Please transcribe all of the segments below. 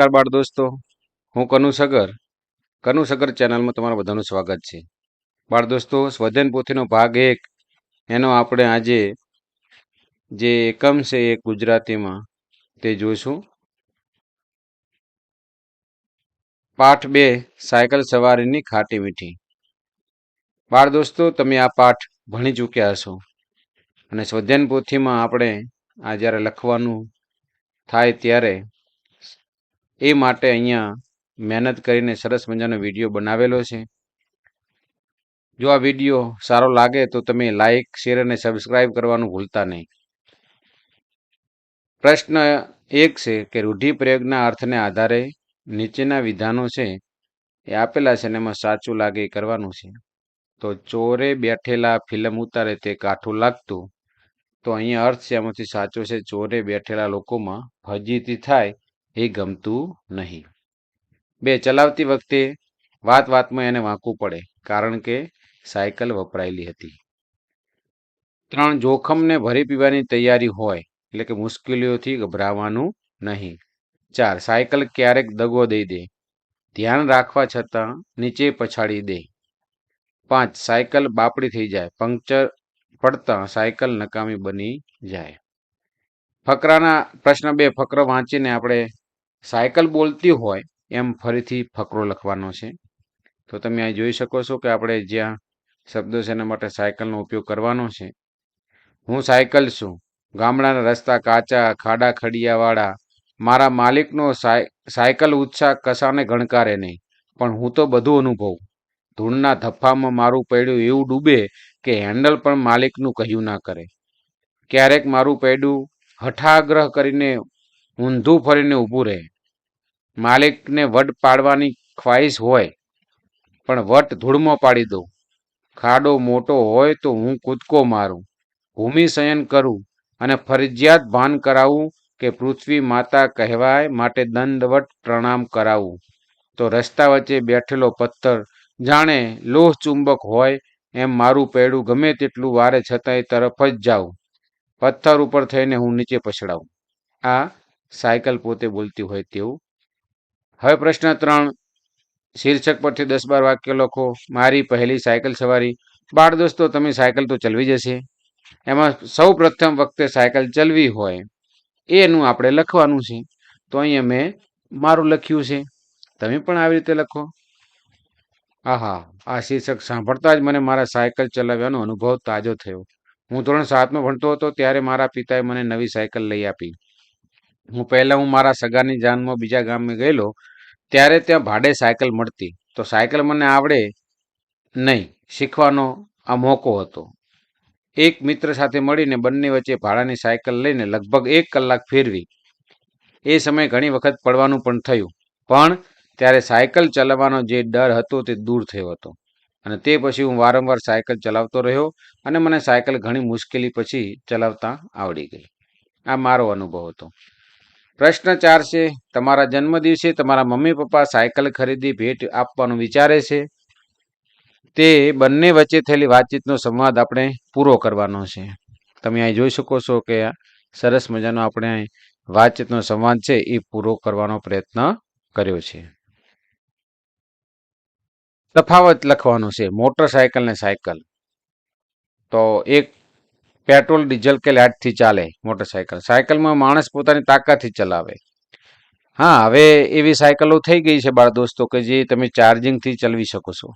નમસ્કાર બાળ દોસ્તો. હું કનુ સગર. કનુ સગર ચેનલમાં તમારું બધાનું સ્વાગત છે. બાળ દોસ્તો, સ્વધન પોથીનો ભાગ એક. એનો આપણે આજે જે એકમ છે એ ગુજરાતીમાં તે જોઈશું. પાઠ બે, સાયકલ સવારીની ખાટી મીઠી. બાળ દોસ્તો, તમે આ પાઠ ભણી ચૂક્યા હશો. અને સ્વધ્યાન પોથીમાં આપણે આ જ્યારે લખવાનું થાય ત્યારે એ માટે અહીંયા મહેનત કરીને સરસ મજાનો વીડિયો બનાવેલો છે. જો આ વીડિયો સારો લાગે તો તમે લાઈક શેર અને સબસ્ક્રાઇબ કરવાનું ભૂલતા નહીં. પ્રશ્ન એક છે કે રૂઢિપ્રયોગના અર્થને આધારે નીચેના વિધાનો છે એ આપેલા છે અને એમાં સાચું લાગે એ કરવાનું છે. તો ચોરે બેઠેલા ફિલ્મ ઉતારે તે કાઠું લાગતું. તો અહીંયા અર્થ છે એમાંથી સાચો છે ચોરે બેઠેલા લોકોમાં ફજીતી થાય એ ગમતું નહીં. બે, ચલાવતી વખતે વાત વાતમાં એને વાંકવું પડે, કારણ કે સાયકલ વપરાયેલી હતી. ત્રણ, જોખમને ભરી પીવાની તૈયારી હોય, એટલે કે મુશ્કેલીઓથી ગભરાવાનું નહીં. ચાર, સાયકલ ક્યારેક દગો દઈ દે, ધ્યાન રાખવા છતાં નીચે પછાડી દે. પાંચ, સાયકલ બાપડી થઈ જાય, પંક્ચર પડતા સાયકલ નકામી બની જાય. ફકરાના પ્રશ્ન બે, ફકરો વાંચીને આપણે સાયકલ બોલતી હોય એમ ફરીથી ફકરો લખવાનો છે. તો તમે અહીં જોઈ શકો છો કે આપણે જ્યાં શબ્દો છે એના માટે સાયકલનો ઉપયોગ કરવાનો છે. હું સાયકલ છું. ગામડાના રસ્તા કાચા, ખાડા ખડિયાવાળા. મારા માલિકનો સાયકલ ઉત્સાહ કશાને ગણકારે નહીં. પણ હું તો બધું અનુભવું. ધૂળના ધફામાં મારું પૈડું એવું ડૂબે કે હેન્ડલ પણ માલિકનું કહ્યું ના કરે. ક્યારેક મારું પૈડું હઠાગ્રહ કરીને ઊંધું ફરીને ઊભું રહે. માલિકને વટ પાડવાની ખ્વાહિશ હોય, પણ વટ ધૂળમાં પાડી દઉં. ખાડો મોટો હોય તો હું કૂદકો મારું. ભૂમિ શયન કરું અને ફરજિયાત ભાન કરાવું કે પૃથ્વી માતા કહેવાય માટે દંડવટ પ્રણામ કરાવું. તો રસ્તા વચ્ચે બેઠેલો પથ્થર જાણે લોહ ચુંબક હોય એમ મારું પૈડું ગમે તેટલું વારે છતાંય તરફ જ જાઉં. પથ્થર ઉપર થઈને હું નીચે પછડાવું આ સાયકલ પોતે બોલતી હોય તેવું. હવે પ્રશ્ન ત્રણ. શીર્ષક પરથી દસ બાર વાક્ય લખો. મારી પહેલી સાયકલ સવારી. બાળ દોસ્તો, તમે સાયકલ તો ચલવી જશે. એમાં સૌ પ્રથમ વખતે સાયકલ ચલવી હોય, એનું આપણે લખવાનું છે. તો અહીંયા મેં મારું લખ્યું છે. તમે પણ આવી રીતે લખો. આહા, આ શીર્ષક સાંભળતા જ મને મારા સાયકલ ચલાવવાનો અનુભવ તાજો થયો. હું ધોરણ સાતમાં ભણતો હતો, ત્યારે મારા પિતાએ મને નવી સાયકલ લઈ આપી. હું પહેલાં હું મારા સગાની જાનમાં બીજા ગામે ગયેલો, ત્યારે ત્યાં ભાડે સાયકલ મળતી. તો સાયકલ મને આવડે નહીં, શીખવાનો આ મોકો હતો. એક મિત્ર સાથે મળીને બંને વચ્ચે ભાડાની સાયકલ લઈને લગભગ એક કલાક ફેરવી. એ સમયે ઘણી વખત પડવાનું પણ થયું. પણ ત્યારે સાયકલ ચલાવવાનો જે ડર હતો તે દૂર થયો હતો. અને તે પછી હું વારંવાર સાયકલ ચલાવતો રહ્યો અને મને સાયકલ ઘણી મુશ્કેલી પછી ચલાવતા આવડી ગઈ. આ મારો અનુભવ હતો. પ્રશ્ન ચાર છે, તમારા જન્મદિવસે તમારા મમ્મી પપ્પા સાયકલ ખરીદી ભેટ આપવાનું વિચારે છે? તે બંને વચ્ચે થયેલી વાતચીતનો સંવાદ આપણે પૂરો કરવાનો છે. તમે અહીં જોઈ શકો છો કે સરસ મજાનો આપણે વાતચીતનો સંવાદ છે, એ પૂરો કરવાનો પ્રયત્ન કર્યો છે. તફાવત લખવાનો છે, મોટરસાયકલ ને સાયકલ. તો એક પેટ્રોલ, ડીઝલ કે લાઇટથી ચાલે મોટરસાયકલ. સાયકલમાં માણસ પોતાની તાકાતથી ચલાવે. હા, હવે એવી સાયકલો થઈ ગઈ છે બાળ દોસ્તો કે જે તમે ચાર્જિંગથી ચલાવી શકો છો.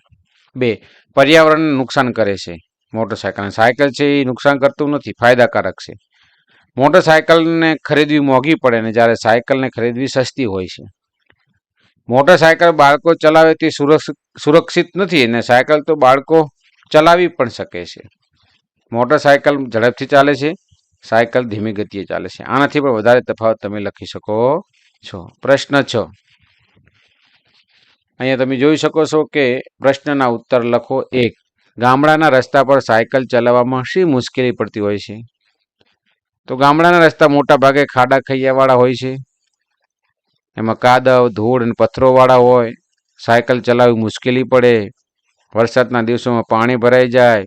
બે, પર્યાવરણને નુકસાન કરે છે મોટરસાયકલ. સાયકલ છે એ નુકસાન કરતું નથી, ફાયદાકારક છે. મોટરસાયકલને ખરીદવી મોંઘી પડે ને જ્યારે સાયકલને ખરીદવી સસ્તી હોય છે. મોટરસાયકલ બાળકો ચલાવે તે સુરક્ષિત નથી અને સાયકલ તો બાળકો ચલાવી પણ શકે છે. મોટરસાયકલ ઝડપથી ચાલે છે, સાયકલ ધીમી ગતિએ ચાલે છે. આનાથી પણ વધારે તફાવત તમે લખી શકો છો. પ્રશ્ન છ. અહીંયા તમે જોઈ શકો છો કે પ્રશ્નના ઉત્તર લખો એક. ગામડાના રસ્તા પર સાયકલ ચલાવવામાં શી મુશ્કેલી પડતી હોય છે? તો ગામડાના રસ્તા મોટા ભાગે ખાડા ખૈયાવાળા હોય છે. એમાં કાદવ, ધૂળ અને પથ્થરોવાળા હોય. સાયકલ ચલાવવી મુશ્કેલી પડે. વરસાદના દિવસોમાં પાણી ભરાઈ જાય.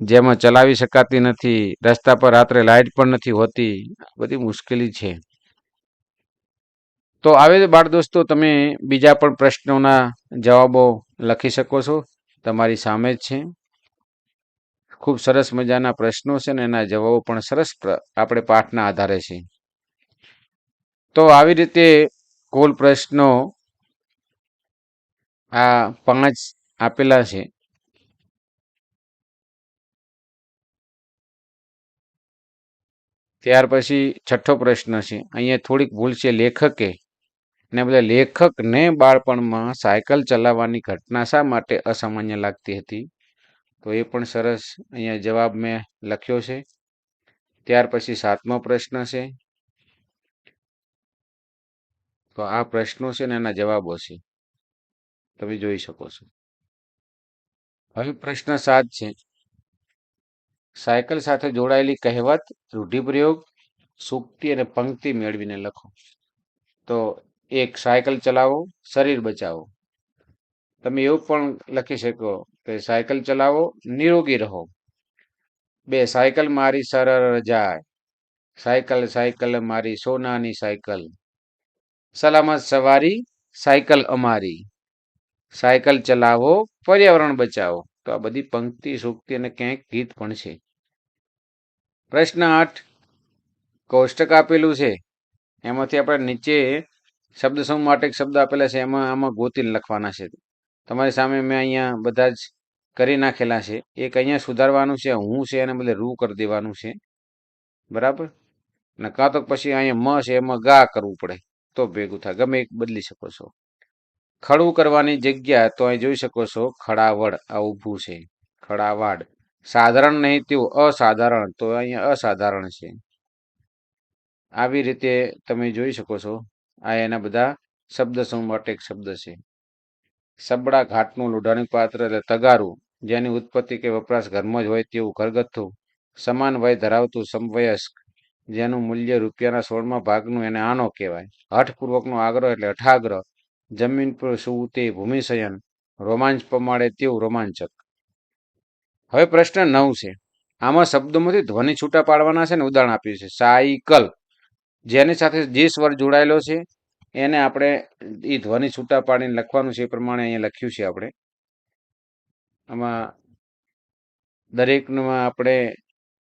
જેમાં ચલાવી શકાતી નથી, રસ્તા પર રાત્રે લાઇટ પણ નથી હોતી બધી મુશ્કેલી છે. તો આવે બાળ દોસ્તો, તમે બીજા પણ પ્રશ્નોના જવાબો લખી શકો છો, તમારી સામે જ છે. ખૂબ સરસ મજાના પ્રશ્નો છે ને એના જવાબો પણ સરસ આપણે પાઠના આધારે છે. તો આવી રીતે કુલ પ્રશ્નો આ પાંચ આપેલા છે. ત્યાર પછી છઠ્ઠો પ્રશ્ન છે. અહીંયા થોડીક ભૂલ છે લેખકે. ને બધા લેખકને બાળપણમાં સાયકલ ચલાવવાની ઘટના શા માટે અસામાન્ય લાગતી હતી? તો એ પણ સરસ અહીંયા જવાબ મેં લખ્યો છે. ત્યાર પછી સાતમો પ્રશ્ન છે. તો આ પ્રશ્નો છે ને એના જવાબો છે. તમે જોઈ શકો છો. હવે પ્રશ્ન સાત છે. સાયકલ સાથે જોડાયેલી કહેવત, રૂઢિપ્રયોગ, સૂક્તિ અને પંક્તિ મેળવીને લખો. તો એક સાયકલ ચલાવો, શરીર બચાવો. તમે એવું પણ લખી શકો કે સાયકલ ચલાવો, નિરોગી રહો. બે, સાયકલ મારી સરળ જાય. સાયકલ સાયકલ મારી સોનાની સાયકલ. સલામત સવારી, સાયકલ અમારી. સાયકલ ચલાવો, પર્યાવરણ બચાવો. આ બધી પંક્તિ, સૂક્તિ અને ક્યાંક ગીત પણ છે. પ્રશ્ન આઠ. કોષ્ટક આપેલું છે. એમાંથી આપણે નીચે શબ્દ સમૂહ માટે એક શબ્દ આપેલા છે. એમાં, આમાં ગોતીને લખવાના છે. તમારી સામે મેં અહીંયા બધા જ કરી નાખેલા છે. એક અહીંયા સુધારવાનું છે, હું છે, એને બદલે રૂ કરી દેવાનું છે. બરાબર? ને કાં તો પછી અહીંયા મ છે, એમાં ગા કરવું પડે. તો ભેગું થાય. ગમે એક બદલી શકો છો. ખડું કરવાની જગ્યા તો અહીં જોઈ શકો છો, ખડાવડ, આ ઊભું છે. ખડાવાડ. સાધારણ નહીં, તેવું અસાધારણ. તો અહીંયા અસાધારણ છે. આવી રીતે તમે જોઈ શકો છો, આ એના બધા શબ્દ સમૂહ માટે એક શબ્દ છે. સબડા ઘાટનું લોઢાનું પાત્ર એટલે તગારું. જેની ઉત્પત્તિ કે વપરાશ ઘરમાં જ હોય તેવું ઘરગથ્થું. સમાન વય ધરાવતું સમવયસ્ક, જેનું મૂલ્ય રૂપિયાના સોળમાં ભાગનું એને આનો કહેવાય. હઠપૂર્વકનો આગ્રહ એટલે અઠાગ્રહ. જમીન પર સૂવું તે ભૂમિશયન રોમાંચ પમાડે તેવું રોમાંચક. હવે પ્રશ્ન નવ છે. આમાં શબ્દોમાંથી ધ્વનિ છૂટા પાડવાના છે ને ઉદાહરણ આપ્યું છે. સાયકલ. જેની સાથે જે સ્વર જોડાયેલો છે, એને આપણે એ ધ્વનિ છૂટા પાડીને લખવાનું છે એ પ્રમાણે અહીંયા લખ્યું છે આપણે. આમાં દરેકમાં આપણે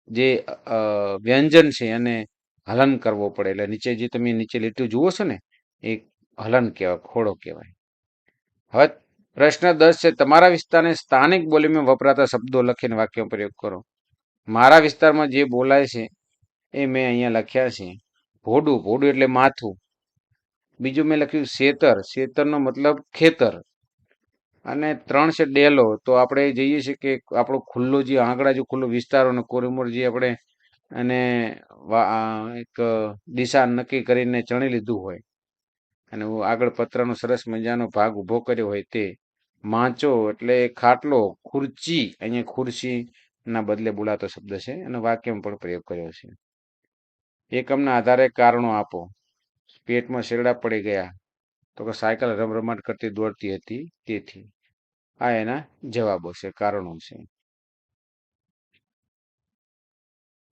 જે વ્યંજન છે એને હલન કરવો પડે. એટલે નીચે જે તમે નીચે લીટી જુઓ છો ને એ હલન કહેવાય, ખોડો કહેવાય. હવે પ્રશ્ન દસ છે, તમારા વિસ્તારને સ્થાનિક બોલીમાં વપરાતા શબ્દો લખીને વાક્યો પ્રયોગ કરો. મારા વિસ્તારમાં જે બોલાય છે, એ મેં અહીંયા લખ્યા છે. ભોડું ભોડું એટલે માથું. બીજું મેં લખ્યું શેતર. શેતરનો મતલબ ખેતર. અને ત્રણ છે ડેલો. તો આપણે જઈએ છીએ કે આપણો ખુલ્લો જે આંકડા, જે ખુલ્લો વિસ્તારો અને કોરીમોર જે આપણે અને એક દિશા નક્કી કરીને ચણી લીધું હોય. અને આગળ પત્રનો સરસ મજાનો ભાગ ઊભો કર્યો હોય તે માંચો એટલે ખાટલો, ખુરચી, અહીંયા ખુરશી ના બદલે બોલાતો શબ્દ છે અને વાક્યમાં પણ પ્રયોગ કર્યો છે. એકમના આધારે કારણો આપો. પેટમાં શેરડા પડી ગયા તો કે સાયકલ રમરમાટ કરતી દોડતી હતી તેથી. આ એના જવાબો છે, કારણો છે.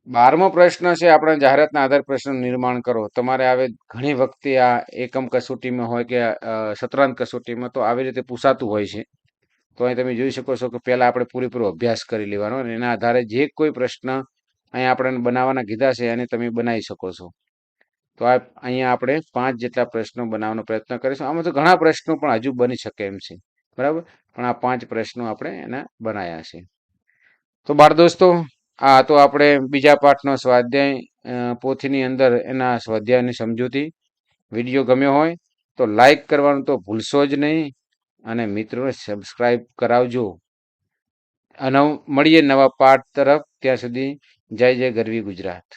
બારમો પ્રશ્ન છે, આપણે જાહેરાતના આધાર પ્રશ્ન નિર્માણ કરો. તમારે આવે ઘણી વખતે આ એકમ કસોટીમાં હોય કે સત્રાંત કસોટીમાં તો આવી રીતે પૂછાતું હોય છે. તો અહીં તમે જોઈ શકો છો કે પહેલાં આપણે પૂરેપૂરો અભ્યાસ કરી લેવાનો અને એના આધારે જે કોઈ પ્રશ્ન અહીંયા આપણે બનાવવાના કીધા છે એને તમે બનાવી શકો છો. તો આ અહીંયા આપણે પાંચ જેટલા પ્રશ્નો બનાવવાનો પ્રયત્ન કરીશું. આમાં તો ઘણા પ્રશ્નો પણ હજુ બની શકે એમ છે. બરાબર? પણ આ પાંચ પ્રશ્નો આપણે એના બનાવ્યા છે. તો બાળ દોસ્તો આ તો આપણે બીજા પાઠનો સ્વાધ્યાય પોથીની અંદર એના સ્વાધ્યાયની સમજૂતી. વીડિયો ગમ્યો હોય તો લાઈક કરવાનું તો ભૂલશો જ નહીં અને મિત્રોને સબસ્ક્રાઈબ કરાવજો. અને મળીએ નવા પાઠ તરફ. ત્યાં સુધી જય જય ગરવી ગુજરાત.